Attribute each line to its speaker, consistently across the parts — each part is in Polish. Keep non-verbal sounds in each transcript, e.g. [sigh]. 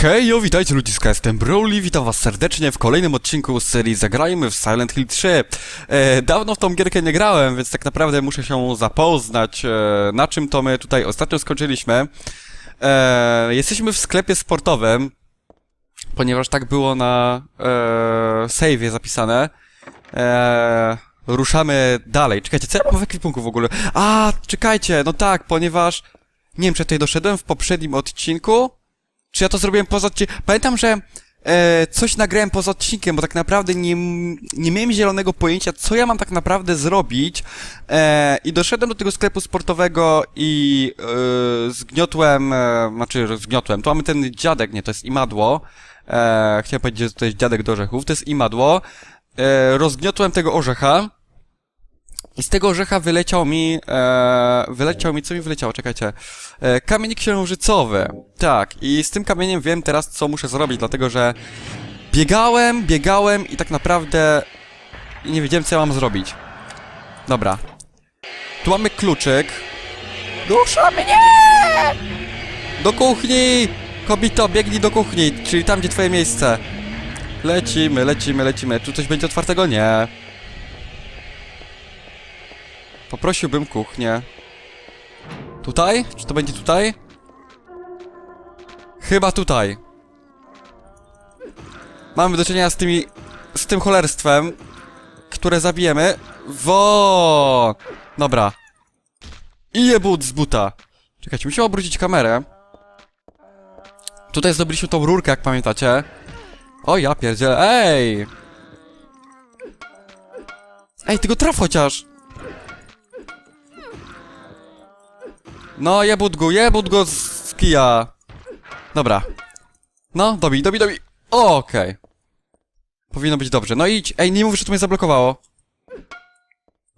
Speaker 1: Hejo, witajcie ludziska, jestem Broly, witam was serdecznie w kolejnym odcinku z serii Zagrajmy w Silent Hill 3. E, dawno w tą gierkę nie grałem, więc tak naprawdę muszę się zapoznać, e, na czym to my tutaj ostatnio skończyliśmy. E, jesteśmy w sklepie sportowym, ponieważ tak było na e, save'ie zapisane. E, ruszamy dalej. Czekajcie, co ja mam w ekwipunku w ogóle? A, czekajcie, no tak, ponieważ... Nie wiem, czy tutaj doszedłem w poprzednim odcinku, czy ja to zrobiłem poza odcinkiem? Pamiętam, że e, coś nagrałem poza odcinkiem, bo tak naprawdę nie, nie miałem zielonego pojęcia, co ja mam tak naprawdę zrobić. E, I doszedłem do tego sklepu sportowego i e, zgniotłem, e, znaczy zgniotłem. Tu mamy ten dziadek, nie, to jest imadło. E, chciałem powiedzieć, że to jest dziadek do orzechów, to jest imadło. E, rozgniotłem tego orzecha. I z tego orzecha wyleciał mi, e, wyleciał mi, co mi wyleciało, czekajcie, e, kamień księżycowy, tak, i z tym kamieniem wiem teraz, co muszę zrobić, dlatego że biegałem, biegałem i tak naprawdę nie wiedziałem, co ja mam zrobić. Dobra. Tu mamy kluczyk. Dusza mnie! Do kuchni! Kobito, biegnij do kuchni, czyli tam, gdzie twoje miejsce. Lecimy, lecimy, lecimy. Tu coś będzie otwartego? Nie. Poprosiłbym kuchnię. Tutaj? Czy to będzie tutaj? Chyba tutaj. Mamy do czynienia z tymi... z tym cholerstwem, które zabijemy. Wo! Dobra. I jebut z buta. Czekajcie, musimy obrócić kamerę. Tutaj zdobyliśmy tą rurkę, jak pamiętacie. O ja pierdzielę, ej! Ej, tylko traf chociaż! No, jebut go, jebut go z kija. Dobra. No, dobij, dobij, dobij. Okej. Powinno być dobrze. No idź. Ej, nie mów, że to mnie zablokowało.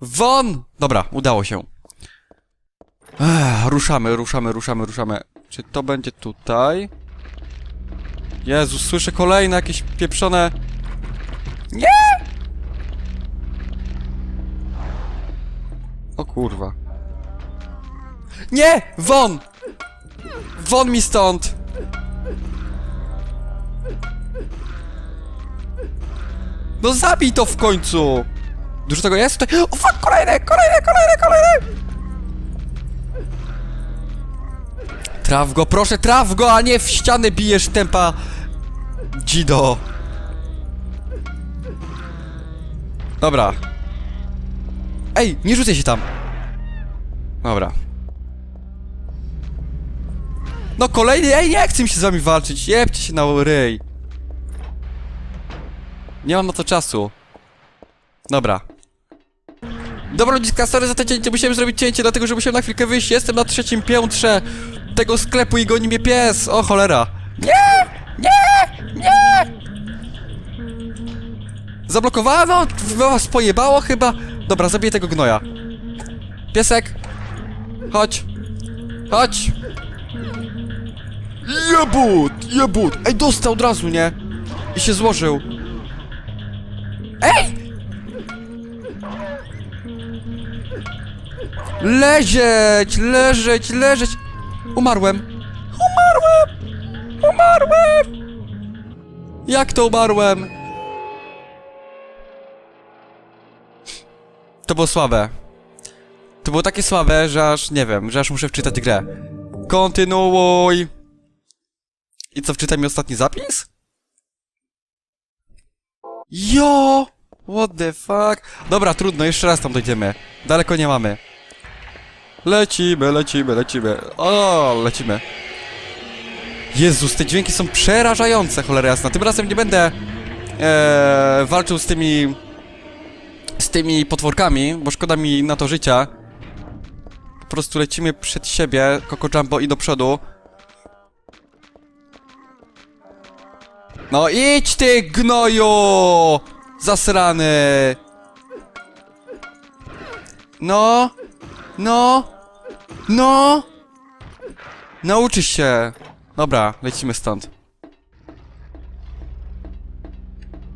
Speaker 1: Won! Dobra, udało się. Ech, ruszamy, ruszamy, ruszamy, ruszamy. Czy to będzie tutaj? Jezus, słyszę kolejne jakieś pieprzone... Nie! O kurwa. Nie! Won! Won mi stąd! No zabij to w końcu! Dużo tego jest tutaj? O fuck, kolejne, kolejne, kolejne, kolejne! Traf go, proszę, traf go, a nie w ścianę bijesz tempa... Dzido. Dobra. Ej, nie rzucaj się tam. Dobra. No kolejny, ej, nie chcę mi się z wami walczyć, jebcie się na ryj. Nie mam na to czasu. Dobra. Dobra ludziska, sorry za to cięcie, musiałem zrobić cięcie, dlatego że musiałem na chwilkę wyjść, jestem na trzecim piętrze tego sklepu i goni mnie pies, o cholera. Nie! Nie! Nie! Zablokowano? Was pojebało chyba? Dobra, zabiję tego gnoja. Piesek! Chodź! Chodź! Jebut! Jebut! Ej, dostał od razu, nie? I się złożył. Ej! Leżeć! Leżeć! Leżeć! Umarłem! Umarłem! Umarłem! Jak to umarłem? To było słabe. To było takie słabe, że aż nie wiem, że aż muszę wczytać grę. Kontynuuj! I co, wczytaj mi ostatni zapis? Jo! What the fuck? Dobra, trudno, jeszcze raz tam dojdziemy. Daleko nie mamy. Lecimy, lecimy, lecimy. O, lecimy. Jezus, te dźwięki są przerażające, cholera jasna. Tym razem nie będę e, walczył z tymi z tymi potworkami, bo szkoda mi na to życia. Po prostu lecimy przed siebie, Coco Jumbo i do przodu. No idź ty gnoju! Zasrany! No! No! No! Nauczysz się! Dobra, lecimy stąd.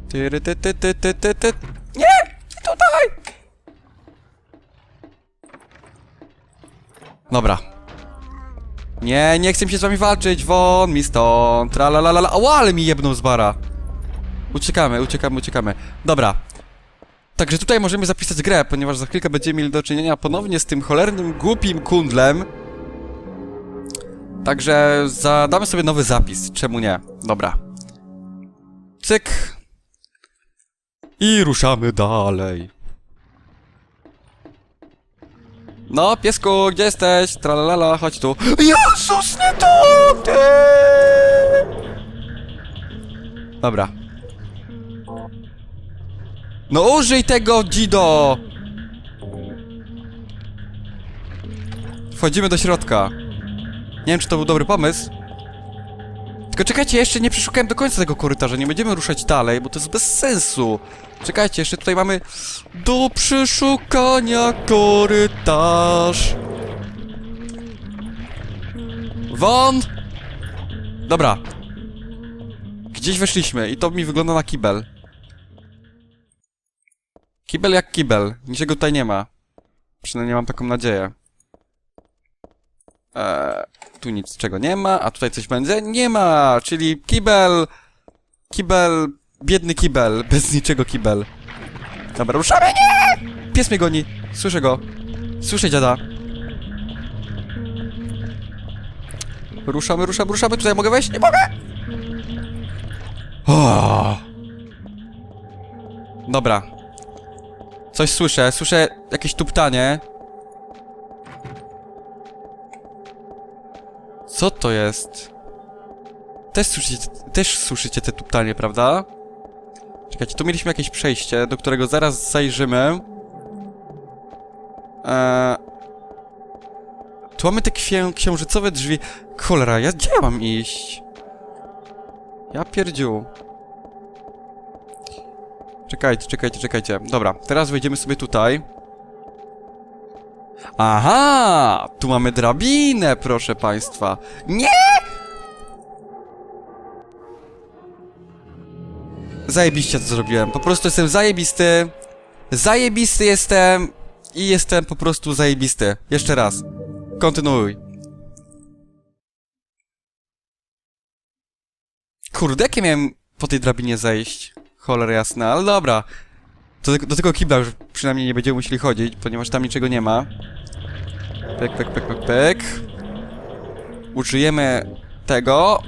Speaker 1: Tyry, ty, ty, ty, ty, ty, ty. Nie! Tutaj! Dobra. Nie, nie chcę się z wami walczyć, won mi stąd, tralalala, o, ale mi jebnął z bara. Uciekamy, uciekamy, uciekamy. Dobra. Także tutaj możemy zapisać grę, ponieważ za chwilkę będziemy mieli do czynienia ponownie z tym cholernym, głupim kundlem. Także zadamy sobie nowy zapis, czemu nie? Dobra. Cyk. I ruszamy dalej. No, piesku, gdzie jesteś? Tralalala, chodź tu. Jezus, nie to! Ty! Dobra. No użyj tego, Dzido! Wchodzimy do środka. Nie wiem, czy to był dobry pomysł. Tylko czekajcie, jeszcze nie przeszukałem do końca tego korytarza. Nie będziemy ruszać dalej, bo to jest bez sensu. Czekajcie, jeszcze tutaj mamy do przeszukania korytarz. Won! Dobra. Gdzieś weszliśmy i to mi wygląda na kibel. Kibel jak kibel. Niczego tutaj nie ma. Przynajmniej mam taką nadzieję. Eee, tu nic czego nie ma, a tutaj coś będzie? Nie ma! Czyli kibel... Kibel... Biedny kibel. [laughs] Bez niczego kibel. Dobra, ruszamy! Nie! Pies mnie goni. Słyszę go. Słyszę dziada. Ruszamy, ruszamy, ruszamy. Tutaj mogę wejść? Nie mogę! O! Dobra. Coś słyszę. Słyszę jakieś tuptanie. Co to jest? Też słyszycie, też słyszycie te tuptanie, prawda? Czekajcie, tu mieliśmy jakieś przejście, do którego zaraz zajrzymy. Eee... Tu mamy te księ księżycowe drzwi. Cholera, ja gdzie ja mam iść? Ja pierdziu. Czekajcie, czekajcie, czekajcie. Dobra, teraz wejdziemy sobie tutaj. Aha! Tu mamy drabinę, proszę państwa. Nie! Zajebiście to zrobiłem. Po prostu jestem zajebisty. Zajebisty jestem. I jestem po prostu zajebisty. Jeszcze raz. Kontynuuj. Kurde, jakie miałem po tej drabinie zejść? Cholera jasna, ale dobra. Do, do tego kibla już przynajmniej nie będziemy musieli chodzić, ponieważ tam niczego nie ma. Pek, pek, pek, pek, pek. Użyjemy tego.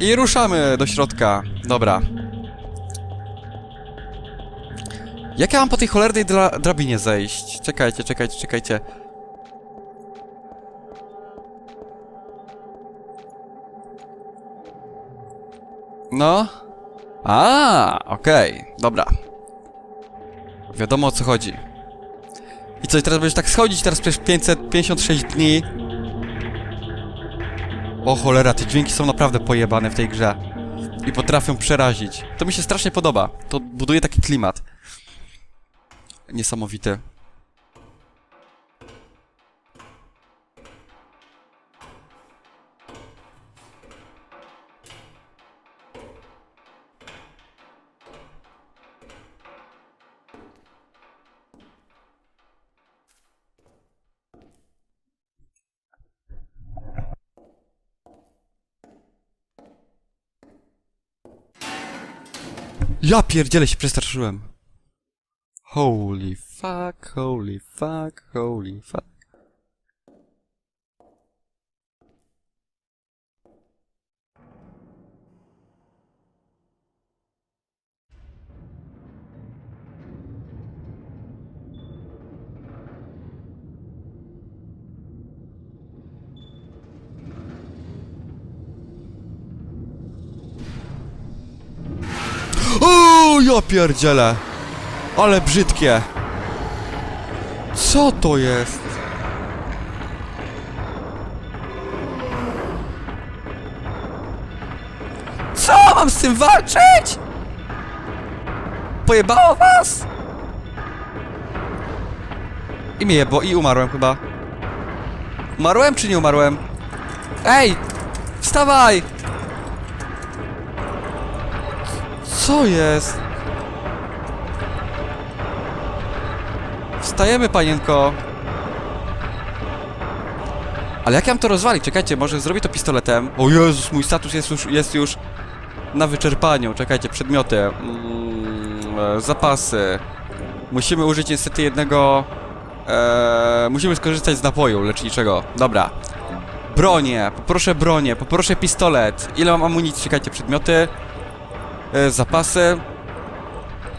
Speaker 1: I ruszamy do środka. Dobra. Jak ja mam po tej cholernej dra drabinie zejść? Czekajcie, czekajcie, czekajcie. No. A, okej, dobra. Wiadomo o co chodzi. I co, i teraz będziesz tak schodzić teraz przez 556 dni? O cholera, te dźwięki są naprawdę pojebane w tej grze. I potrafią przerazić. To mi się strasznie podoba. To buduje taki klimat. Niesamowity. Ja pierdzielę się przestraszyłem. Holy fuck, holy fuck, holy fuck. Ja pierdzielę. Ale brzydkie. Co to jest? Co? Mam z tym walczyć? Pojebało was? I mnie jebło, i umarłem chyba. Umarłem czy nie umarłem? Ej! Wstawaj! Co jest? Wstajemy, panienko. Ale jak ja mam to rozwalić? Czekajcie, może zrobię to pistoletem? O Jezus, mój status jest już, jest już na wyczerpaniu. Czekajcie, przedmioty. Mm, e, zapasy. Musimy użyć niestety jednego... E, musimy skorzystać z napoju leczniczego. Dobra. Bronie, poproszę bronię, poproszę pistolet. Ile mam amunicji? Czekajcie, przedmioty. E, zapasy.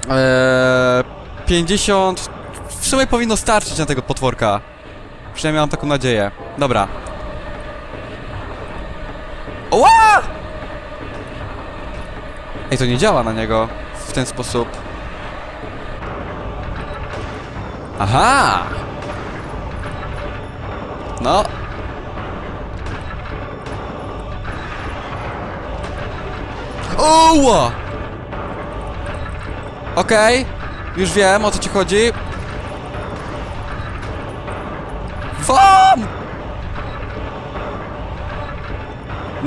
Speaker 1: E, 50... W sumie powinno starczyć na tego potworka. Przynajmniej mam taką nadzieję. Dobra. Oła! Ej, to nie działa na niego w ten sposób. Aha! No. Oła! Okej, już wiem o co ci chodzi. Wam!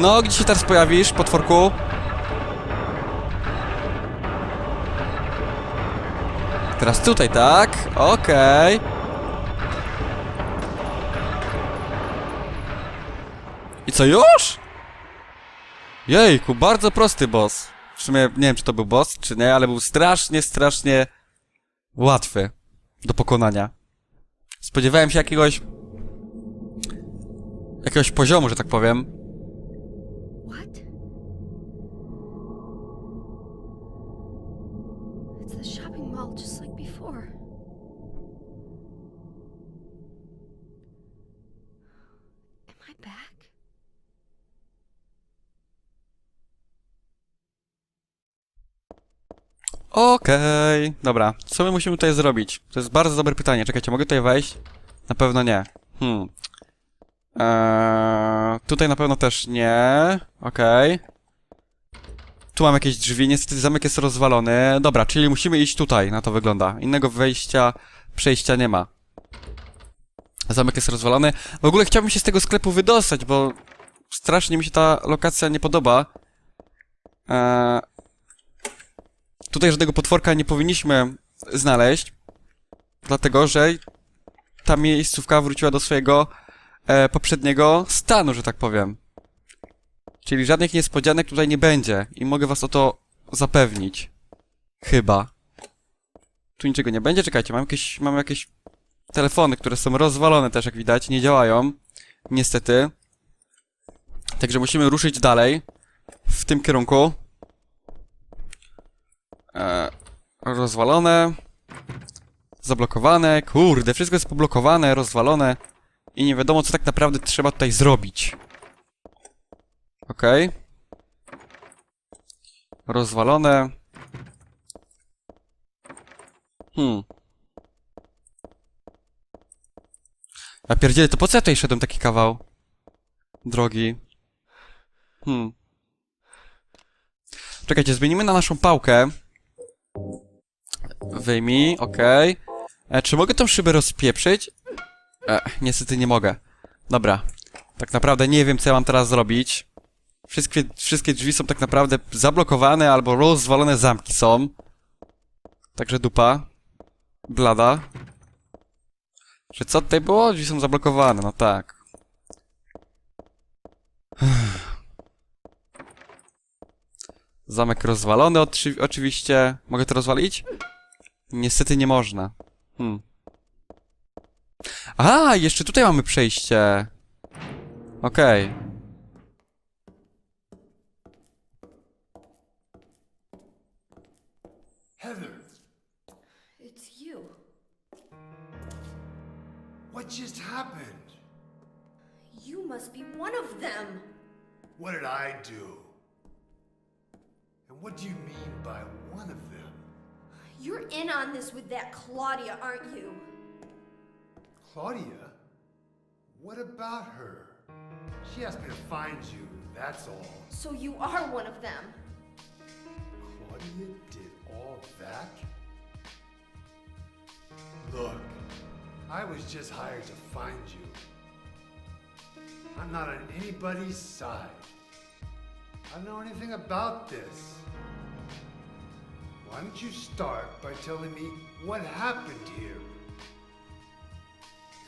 Speaker 1: No, gdzie się teraz pojawisz, potworku? Teraz tutaj, tak? Okej. I co, już? Jejku, bardzo prosty boss. W sumie nie wiem, czy to był boss, czy nie, ale był strasznie, strasznie łatwy do pokonania. Spodziewałem się jakiegoś... jakiegoś poziomu, że tak powiem.
Speaker 2: Before. Am I back?
Speaker 1: Okej, dobra. Co my musimy tutaj zrobić? To jest bardzo dobre pytanie. Czekajcie, mogę tutaj wejść? Na pewno nie. Hmm. Eee, tutaj na pewno też nie. Okej. Tu mam jakieś drzwi, niestety zamek jest rozwalony. Dobra, czyli musimy iść tutaj, na to wygląda. Innego wejścia, przejścia nie ma. Zamek jest rozwalony. W ogóle chciałbym się z tego sklepu wydostać, bo strasznie mi się ta lokacja nie podoba. Eee, Tutaj żadnego potworka nie powinniśmy znaleźć, dlatego że ta miejscówka wróciła do swojego e, poprzedniego stanu, że tak powiem. Czyli żadnych niespodzianek tutaj nie będzie i mogę was o to zapewnić. Chyba. Tu niczego nie będzie, czekajcie, mam jakieś, mam jakieś telefony, które są rozwalone też, jak widać, nie działają. Niestety. Także musimy ruszyć dalej w tym kierunku. E, rozwalone. Zablokowane. Kurde, wszystko jest poblokowane, rozwalone. I nie wiadomo, co tak naprawdę trzeba tutaj zrobić. Okej. Rozwalone. Hmm. Ja pierdzielę, to po co ja tutaj szedłem taki kawał? Drogi. Hmm. Czekajcie, zmienimy na naszą pałkę. Wyjmij, okej. E, Czy mogę tą szybę rozpieprzyć? E, niestety nie mogę. Dobra. Tak naprawdę nie wiem, co ja mam teraz zrobić. Wszystkie, wszystkie drzwi są tak naprawdę zablokowane albo rozwalone zamki są. Także dupa. Blada. Że co tutaj było? Drzwi są zablokowane, no tak. [sighs] Zamek rozwalony otrzy- oczywiście. Mogę to rozwalić? Niestety nie można. Hmm. A, jeszcze tutaj mamy przejście. Okej.
Speaker 3: Heather, just happened?
Speaker 2: You must be one of them.
Speaker 3: What did I do? And what do you mean by one of them?
Speaker 2: You're in on this with that Claudia, aren't you?
Speaker 3: Claudia? What about her? She asked me to find you, that's all.
Speaker 2: So you are one of them.
Speaker 3: Claudia did all that? Look, I was just hired to find you. I'm not on anybody's side. I don't know anything about this. Why don't you start by telling me what happened here?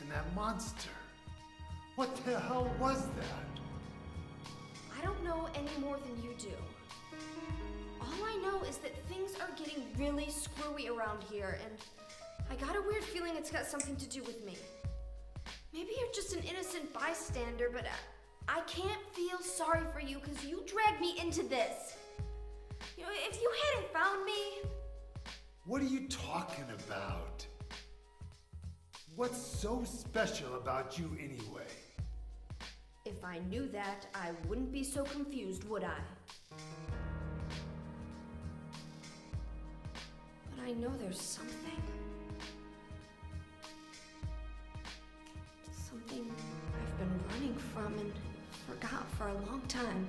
Speaker 3: And that monster. What the hell was that?
Speaker 2: I don't know any more than you do. All I know is that things are getting really screwy around here, and I got a weird feeling it's got something to do with me. Maybe you're just an innocent bystander, but I, I can't feel sorry for you because you dragged me into this. You know, if you hadn't found me,
Speaker 3: What are you talking about? What's so special about you anyway?
Speaker 2: if I knew that, I wouldn't be so confused, would I? But I know there's something. Something from and forgot for a long time.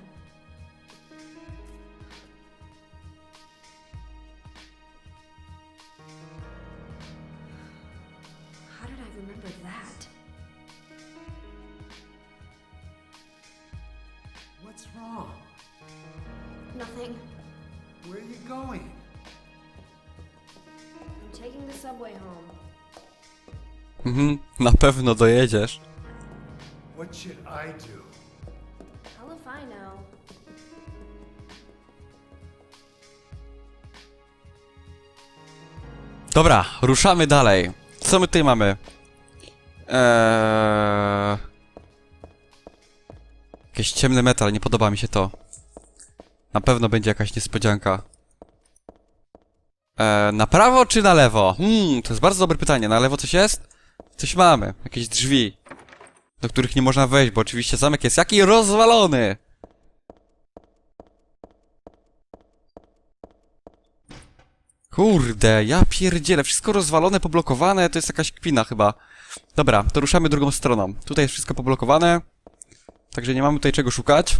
Speaker 2: How did I remember that?
Speaker 3: What's wrong?
Speaker 2: Nothing.
Speaker 3: Where are you going?
Speaker 2: I'm taking the subway home.
Speaker 1: Mhm, na pewno dojedziesz. Dobra, ruszamy dalej. Co my tutaj mamy? Eee... Jakieś ciemny metal, nie podoba mi się to. Na pewno będzie jakaś niespodzianka. Eee, na prawo czy na lewo? Hmm, to jest bardzo dobre pytanie. Na lewo coś jest? Coś mamy. Jakieś drzwi. Do których nie można wejść, bo oczywiście zamek jest jaki rozwalony! Kurde, ja pierdzielę, wszystko rozwalone, poblokowane, to jest jakaś kpina chyba. Dobra, to ruszamy drugą stroną. Tutaj jest wszystko poblokowane, także nie mamy tutaj czego szukać.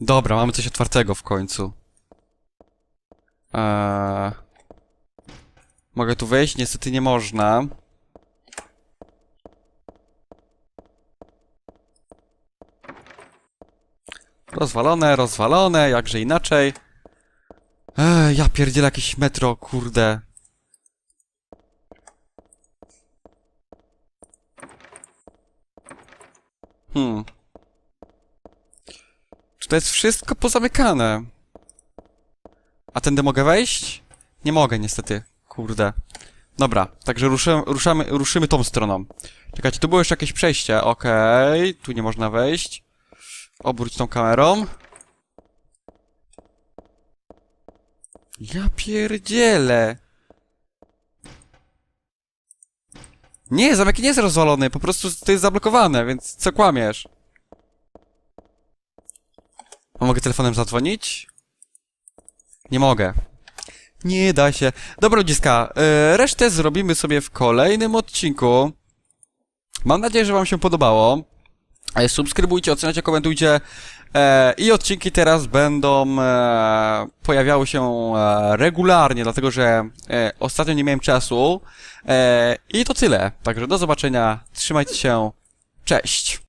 Speaker 1: Dobra, mamy coś otwartego w końcu. Eee... Mogę tu wejść? Niestety nie można. Rozwalone, rozwalone, jakże inaczej. Ej, ja pierdzielę jakieś metro, kurde. Hmm. Czy to jest wszystko pozamykane? A tędy mogę wejść? Nie mogę niestety, kurde. Dobra, także ruszy, ruszamy, ruszymy tą stroną. Czekajcie, tu było jeszcze jakieś przejście, okej, tu nie można wejść. Obróć tą kamerą. Ja pierdzielę. Nie, zamek nie jest rozwalony, po prostu to jest zablokowane, więc co kłamiesz? A mogę telefonem zadzwonić? Nie mogę. Nie da się. Dobra, ludziska, e, resztę zrobimy sobie w kolejnym odcinku. Mam nadzieję, że wam się podobało. E, Subskrybujcie, oceniajcie, komentujcie. E, I odcinki teraz będą e, pojawiały się regularnie, dlatego że ostatnio nie miałem czasu. I to tyle. Także do zobaczenia. Trzymajcie się. Cześć.